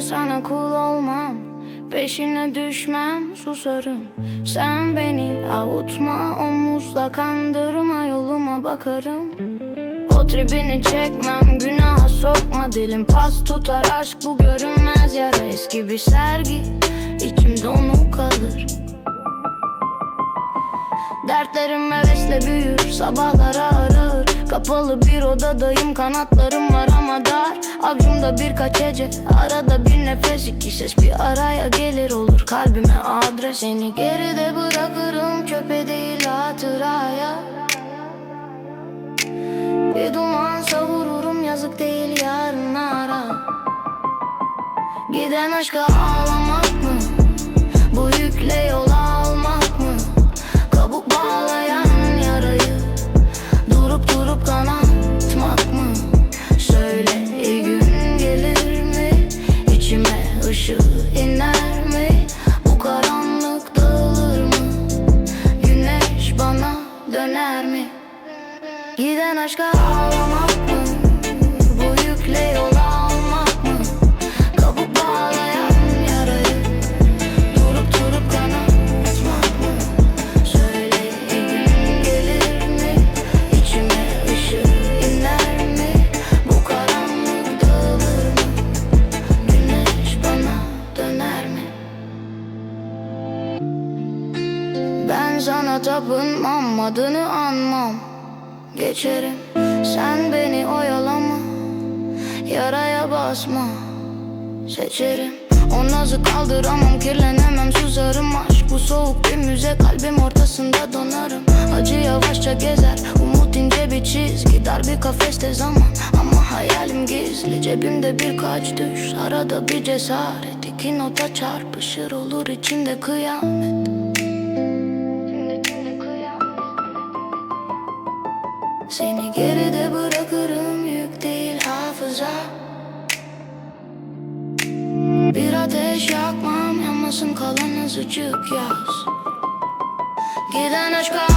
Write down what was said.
sana kul olmam Peşine düşmem susarım. Sen beni avutma Omuzla kandırma yoluma bakarım. O tribini çekmem Günaha sokma. Dilim pas tutar Aşk bu görünmez yara. Eski bir sergi içimde onu kalır. Dertlerim hevesle büyür Sabahlar ağır ağır Kapalı bir odadayım Kanatlarım var ama dar. Avcumda birkaç hece Arada bir nefes iki ses bir araya gelir olur. Kalbime adres Seni geride bırakırım Çöpe değil hatıraya. Bir duman savururum Yazık değil yarınlara. Giden aşka ağlamak mı? Bu yükle yola Giden aşka ağlamak mı? Bu yükle yola almak mı? Kabuk bağlayan yarayı Durup durup kanatmak mı? Söyle gün gelir mi? İçime ışığı iner mi? Bu karanlık dağılır mı? Güneş bana döner mi? Ben sana tapınmam, adını anmam Geçerim, sen beni oyalama Yaraya basma Seçerim. O nazı kaldıramam kirlenemem susarım Aşk bu soğuk bir müze kalbim ortasında donarım. Acı yavaşça gezer umut ince bir çizgi. Dar bir kafeste zaman ama hayalim gizli. Cebimde birkaç düş arada bir cesaret. İki nota çarpışır olur içimde kıyamet Seni geride bırakırım yük değil hafıza. Bir ateş yakmam yanmasın kalan azıcık yaz. Giden aşka